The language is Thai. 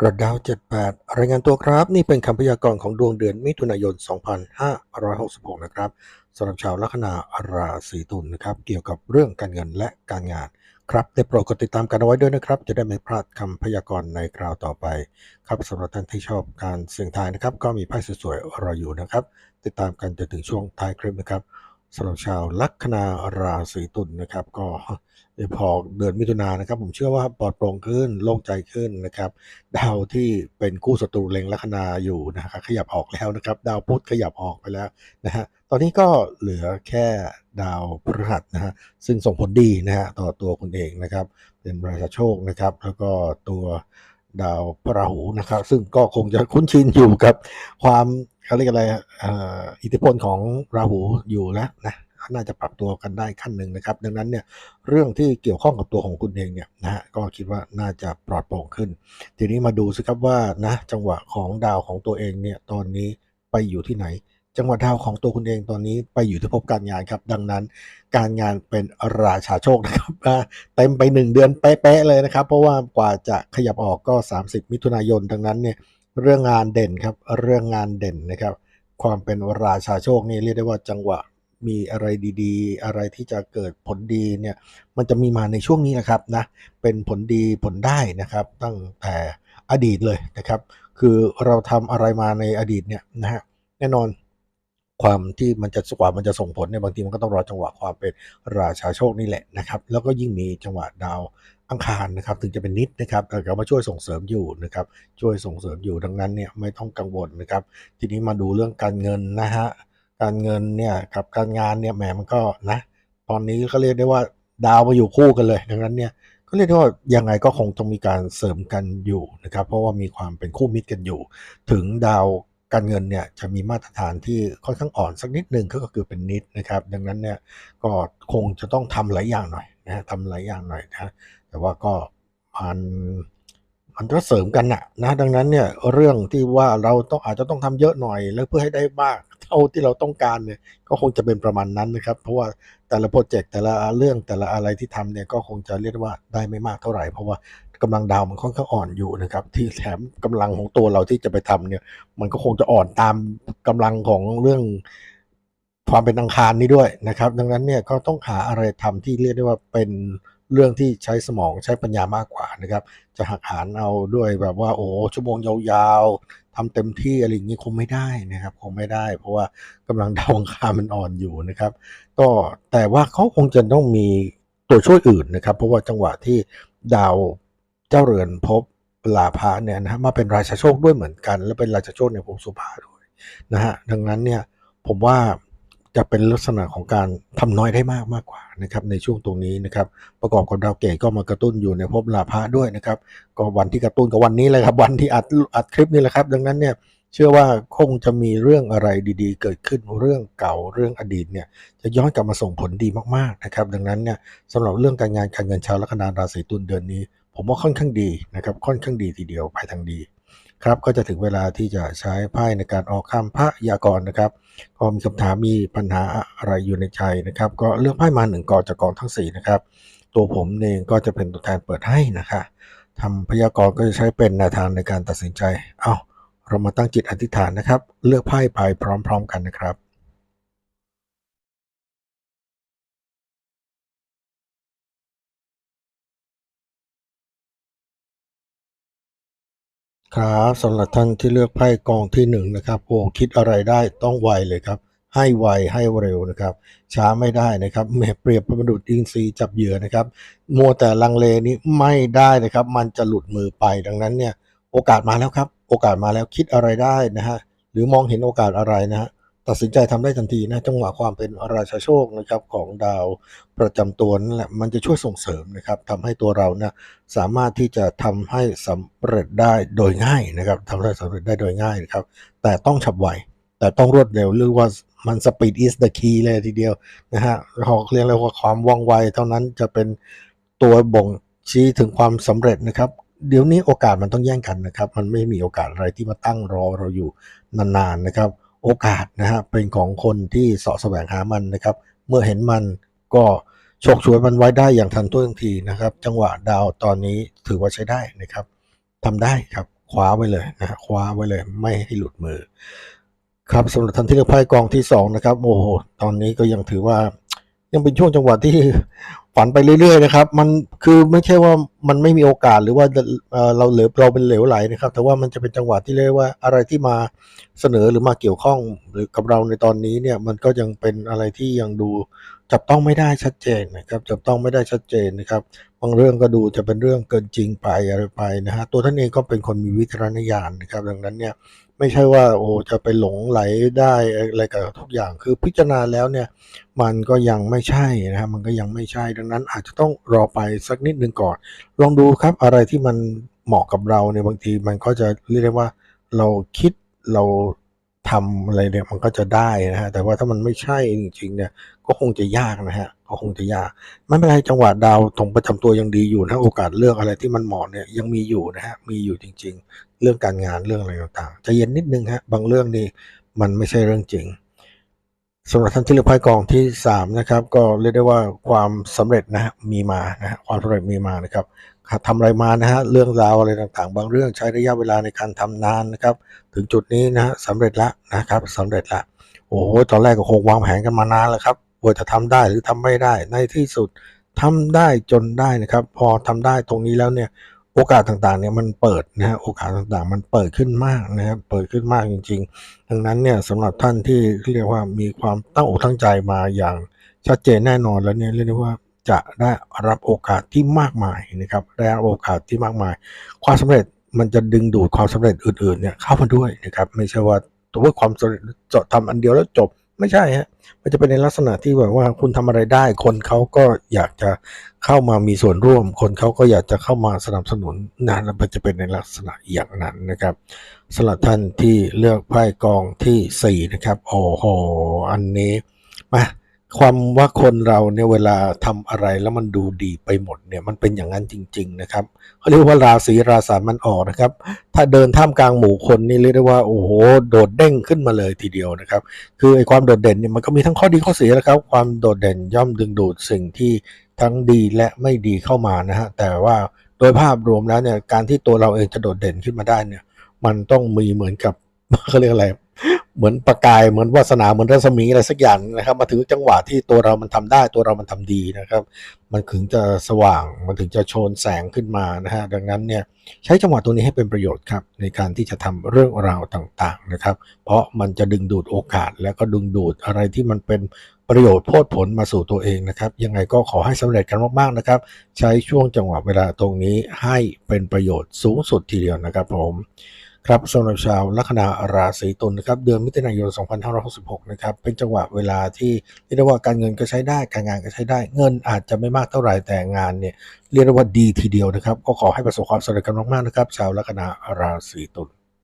กระดาว 78 รายงานตัวครับ นี่เป็นคำพยากรณ์ของดวงเดือนมิถุนายน 2566 นะครับสำหรับชาวลัคนาราศีตุลนะครับ เกี่ยวกับเรื่องการเงินและการงาน ครับได้โปรดกดติดตามกันเอาไว้ด้วยนะครับ จะได้ไม่พลาดคำพยากรณ์ในคราวต่อไป ครับสำหรับท่านที่ชอบการเสี่ยงทายนะครับ ก็มีไพ่สวยๆรออยู่นะครับ ติดตามกันจนถึงช่วงท้ายคลิปนะครับ สำหรับชาวลัคนาราศีตุลนะครับ ก็พอเดือนมิถุนายนนะครับ ผมเชื่อว่าปลอดโปร่งขึ้นโล่งใจขึ้นนะครับ ดาวที่เป็นคู่ศัตรูเล็งลัคนาอยู่นะครับขยับออกแล้วนะครับ ดาวพุธขยับออกไปแล้วนะฮะตอนนี้ก็เหลือแค่ดาวพฤหัสนะฮะซึ่งส่งผลดีนะฮะต่อตัวคุณเองนะครับ เป็นราชาโชคนะครับ แล้วก็ตัวดาวพระราหูนะครับ ซึ่งก็คงจะคุ้นชินอยู่กับความ เขาเรียกอะไรอิทธิพลของราหูอยู่แล้วนะน่าจะปรับตัวกันได้ขั้นหนึ่งนะครับ ดังนั้นเนี่ยเรื่องที่เกี่ยวข้องกับตัวของคุณเองเนี่ยนะฮะก็คิดว่าน่าจะปลอดโปร่งขึ้น ทีนี้มาดูสิครับว่านะจังหวะของดาวของตัวเองเนี่ยตอนนี้ไปอยู่ที่ไหน จังหวะดาวของตัวคุณเองตอนนี้ไปอยู่ที่ภพการงานครับ ดังนั้นการงานเป็นราชาโชคนะครับเต็มไป 1 เดือนเป๊ะๆเลยนะครับ เพราะว่ากว่าจะขยับออกก็ 30 มิถุนายนดังนั้นเนี่ย เรื่องงานเด่นครับเรื่องงานเด่นนะครับ ความเป็นราชาโชคนี่เรียกได้ว่าจังหวะมีอะไรดีๆ อะไรที่จะเกิดผลดีเนี่ยมันจะมีมาในช่วงนี้นะครับนะเป็นผลดีผลได้นะครับตั้งแต่อดีตเลยนะครับ คือเราทำอะไรมาในอดีตเนี่ยนะฮะแน่นอนความที่มันจะกว่ามันจะส่งผลเนี่ยบางทีมันก็ต้องรอจังหวะความเป็นราชาโชคนี่แหละนะครับ แล้วก็ยิ่งมีจังหวะดาว อังคารนะครับถึงจะเป็นนิดนะครับแต่ก็มาช่วยส่งเสริมอยู่นะครับช่วยส่งเสริมอยู่ดังนั้นเนี่ยไม่ต้องกังวลนะครับ ทีนี้มาดูเรื่องการเงินนะฮะการเงินเนี่ยกับการงานเนี่ยแหมมันก็นะตอนนี้ก็เรียกได้ว่าดาวมาอยู่คู่กันเลย ดังนั้นเนี่ยก็เรียกได้ว่ายังไงก็คงต้องมีการเสริมกันอยู่นะครับเพราะว่ามีความเป็นคู่มิตรกันอยู่ ถึงดาว การเงินเนี่ยจะมีมาตรฐานที่ค่อนข้างอ่อนสักนิดหนึ่งก็คือเป็นนิดนะครับ ดังนั้นเนี่ยก็คงจะต้องทำหลายอย่างหน่อยนะทำหลายอย่างหน่อยนะแต่ว่าก็มันมันก็เสริมกันนะนะดังนั้นเนี่ยเรื่องที่ว่าเราต้องอาจจะต้องทำเยอะหน่อย แล้วเพื่อให้ได้มากเท่าที่เราต้องการเนี่ยก็คงจะเป็นประมาณนั้นนะครับ เพราะว่าแต่ละโปรเจกต์แต่ละเรื่องแต่ละอะไรที่ทำเนี่ยก็คงจะเรียกว่าได้ไม่มากเท่าไหร่ เพราะว่า กำลังดาวมันค่อนข้างอ่อนอยู่นะครับ ที่แถมกำลังของตัวเราที่จะไปทำเนี่ย มันก็คงจะอ่อนตามกำลังของเรื่องความเป็นอังคารนี้ด้วยนะครับ ดังนั้นเนี่ยก็ต้องหาอะไรทำที่เรียกได้ว่าเป็นเรื่องที่ใช้สมองใช้ปัญญามากกว่านะครับ จะหักหารเอาด้วยแบบว่า โอ้ชั่วโมงยาวๆทำเต็มที่อะไรอย่างนี้คงไม่ได้นะครับ คงไม่ได้ เพราะว่ากำลังดาวอังคารมันอ่อนอยู่นะครับ ก็แต่ว่าเขาคงจะต้องมีตัวช่วยอื่นนะครับ เพราะว่าจังหวะที่ดาว จ้าเรือนพบลาภะเนี่ยนะฮะมาเป็นราชาโชคด้วยเหมือนกัน และเป็นราชาโชคในภพสุภาด้วยนะฮะดังนั้นเนี่ยผมว่าจะเป็นลักษณะของการทำน้อยได้มากมากกว่านะครับในช่วงตรงนี้นะครับประกอบกับดาวเกตก็มากระตุ้นอยู่ในภพลาภะด้วยนะครับก็วันที่กระตุ้นกับวันนี้เลยครับวันที่อัดอัดคลิปนี่แหละครับ ดังนั้นเนี่ยเชื่อว่าคงจะมีเรื่องอะไรดีๆ เกิดขึ้นเรื่องเก่าเรื่องอดีตเนี่ยจะย้อนกลับมาส่งผลดีมากๆนะครับดังนั้นเนี่ยสำหรับเรื่องการงานการเงินชาวลัคนาราศีตุลเดือนนี้ ผมว่าค่อนข้างดีนะครับค่อนข้างดีทีเดียวไปทางดีครับก็จะถึงเวลาที่จะใช้ไพ่ในการออกคำพระยากรนะครับก็มีคำถามมีปัญหาอะไรอยู่ในใจนะครับ ก็เลือกไพ่มาหนึ่งกองจากกองทั้งสี่นะครับตัวผมเองก็จะเป็นตัวแทนเปิดให้นะคะทำพยากรก็จะใช้เป็นแนวทางในการตัดสินใจ เอ้าเรามาตั้งจิตอธิษฐานนะครับ เลือกไพ่ไปพร้อม ๆ กันนะครับ ครับสำหรับท่านที่เลือกไพ่กองที่หนึ่งนะครับโอ้คิดอะไรได้ต้องไวเลยครับ ให้ไวให้เร็วนะครับ ช้าไม่ได้นะครับแม่เปรียบประดุจอินทรีจับเหยื่อนะครับ มัวแต่ลังเลนี้ไม่ได้นะครับ มันจะหลุดมือไปดังนั้นเนี่ย โอกาสมาแล้วครับ โอกาสมาแล้วคิดอะไรได้นะฮะหรือมองเห็นโอกาสอะไรนะฮะ ตัดสินใจทำได้ทันทีนะจังหวะความเป็นราชาโชคนะครับของดาวประจำตัวนั่นแหละมันจะช่วยส่งเสริมนะครับทำให้ตัวเรานะสามารถที่จะทำให้สำเร็จได้โดยง่ายนะครับทำให้สำเร็จได้โดยง่ายนะครับ แต่ต้องฉับไวแต่ต้องรวดเร็วหรือว่ามัน speed is the key เลยทีเดียวนะฮะเขาเรียกเลยว่าความว่องไว เท่านั้นจะเป็นตัวบ่งชี้ถึงความสำเร็จนะครับเดี๋ยวนี้โอกาสมันต้องแย่งกันนะครับ มันไม่มีโอกาสอะไรที่มาตั้งรอเราอยู่นานๆนะครับ โอกาสนะฮะเป็นของคนที่เสาะแสวงหามันนะครับ เมื่อเห็นมันก็โชคช่วยมันไว้ได้อย่างทันท่วงทีนะครับ จังหวะดาวตอนนี้ถือว่าใช้ได้นะครับทำได้ครับคว้าไว้เลยนะคว้าไว้เลยไม่ให้หลุดมือ ครับสำหรับท่านที่เลือกไพ่กองที่สองนะครับโอ้โหตอนนี้ก็ยังถือว่า ยังเป็นช่วงจังหวะที่ฝันไปเรื่อยๆนะครับ มันคือไม่ใช่ว่ามันไม่มีโอกาสหรือว่าเราเหลวเราเป็นเหลวไหลนะครับ แต่ว่ามันจะเป็นจังหวะที่เรียกว่าอะไรที่มาเสนอหรือมาเกี่ยวข้องหรือกับเราในตอนนี้เนี่ยมันก็ยังเป็นอะไรที่ยังดูจับต้องไม่ได้ชัดเจนนะครับ จับต้องไม่ได้ชัดเจนนะครับ บางเรื่องก็ดูจะเป็นเรื่องเกินจริงไปอะไรไปนะฮะตัวท่านเองก็เป็นคนมีวิจารณญาณนะครับ ดังนั้นเนี่ย ไม่ใช่ว่าโอ้จะไปหลงไหลได้อะไรกับทุกอย่างคือพิจารณาแล้วเนี่ย มันก็ยังไม่ใช่นะครับมันก็ยังไม่ใช่ดังนั้น อาจจะต้องรอไปสักนิดหนึ่งก่อน ลองดูครับอะไรที่มันเหมาะกับเราเนี่ยบางทีมันก็จะเรียกได้ว่าเราคิดเรา ทำอะไรเนี่ยมันก็จะได้นะฮะแต่ว่าถ้ามันไม่ใช่จริงๆเนี่ยก็คงจะยากนะฮะก็คงจะยากไม่เป็นไรจังหวะดาวตรงประจำตัวยังดีอยู่นะโอกาสเลือกอะไรที่มันเหมาะเนี่ยยังมีอยู่นะฮะมีอยู่จริง ๆ เรื่องการงานเรื่องอะไรต่างๆจะเย็นนิดนึงฮะบางเรื่องนี่มันไม่ใช่เรื่องจริง สำหรับท่านที่เลือกไพ่กองที่3นะครับก็เรียกได้ว่าความสำเร็จนะฮะมีมานะฮะความสำเร็จมีมานะครับทำอะไรมานะฮะเรื่องราวอะไรต่างๆ บางเรื่องใช้ระยะเวลาในการทำนานนะครับ ถึงจุดนี้นะฮะสำเร็จละนะครับสำเร็จละโอ้โหตอนแรกก็คงวางแผนกันมานานแล้วครับว่าจะทำได้หรือทำไม่ได้ในที่สุดทำได้จนได้นะครับ พอทำได้ตรงนี้แล้วเนี่ย โอกาสต่างๆเนี่ยมันเปิดนะฮะโอกาสต่างๆ มันเปิดขึ้นมากนะครับเปิดขึ้นมากจริงๆ ดังนั้นเนี่ยสำหรับท่านที่เรียกว่ามีความตั้งอกตั้งใจมาอย่างชัดเจนแน่นอนแล้วเนี่ยเรียกได้ว่าจะได้รับโอกาสที่มากมายนะครับได้รับโอกาสที่มากมาย ความสำเร็จมันจะดึงดูดความสำเร็จอื่นๆเนี่ยเข้ามาด้วยนะครับไม่ใช่ว่าตัวความสำเร็จจะทำอันเดียวแล้วจบ ไม่ใช่ฮะ มันจะเป็นในลักษณะที่แบบว่าคุณทำอะไรได้ คนเขาก็อยากจะเข้ามามีส่วนร่วม คนเขาก็อยากจะเข้ามาสนับสนุนนะแล้วมันจะเป็นในลักษณะอย่างนั้นนะครับสำหรับท่านที่เลือกไพ่กองที่4นะครับโอ้โหอันนี้มา ความว่าคนเราเนี่ยเวลาทำอะไรแล้วมันดูดีไปหมดเนี่ยมันเป็นอย่างนั้นจริง ๆ นะครับเขาเรียกว่าราศีราศีมันออกนะครับ ถ้าเดินท่ามกลางหมู่คนนี่เรียกได้ว่าโอ้โหโดดเด้งขึ้นมาเลยทีเดียวนะครับ คือไอ้ความโดดเด่นเนี่ยมันก็มีทั้งข้อดีข้อเสียนะครับ ความโดดเด่นย่อมดึงดูดสิ่งที่ทั้งดีและไม่ดีเข้ามานะฮะแต่ว่าโดยภาพรวมแล้วเนี่ยการที่ตัวเราเองจะโดดเด่นขึ้นมาได้เนี่ย มันต้องมีเหมือนกับเขาเรียกอะไร เหมือนประกายเหมือนวาสนาเหมือนรัศมีอะไรสักอย่างนะครับ มาถึงจังหวะที่ตัวเรามันทำได้ ตัวเรามันทำดีนะครับ มันถึงจะสว่างมันถึงจะโชนแสงขึ้นมานะฮะดังนั้นเนี่ยใช้จังหวะตัวนี้ให้เป็นประโยชน์ครับในการที่จะทำเรื่องราวต่างๆนะครับ เพราะมันจะดึงดูดโอกาส แล้วก็ดึงดูดอะไรที่มันเป็นประโยชน์โพดผลมาสู่ตัวเองนะครับ ยังไงก็ขอให้สำเร็จกันมากๆนะครับ ใช้ช่วงจังหวะเวลาตรงนี้ให้เป็นประโยชน์สูงสุดทีเดียวนะครับผม ครับสำหรับชาวลัคนาราศีตุลนะครับเดือนมิถุนายน 2566 นะครับเป็นจังหวะเวลาที่เรียกได้ว่าการเงินก็ใช้ได้การงานก็ใช้ได้ เงินอาจจะไม่มากเท่าไหร่แต่งานเนี่ยเรียกได้ว่าดีทีเดียวนะครับ ก็ขอให้ประสบความสำเร็จกันมากๆนะครับ ชาวลัคนาราศีตุล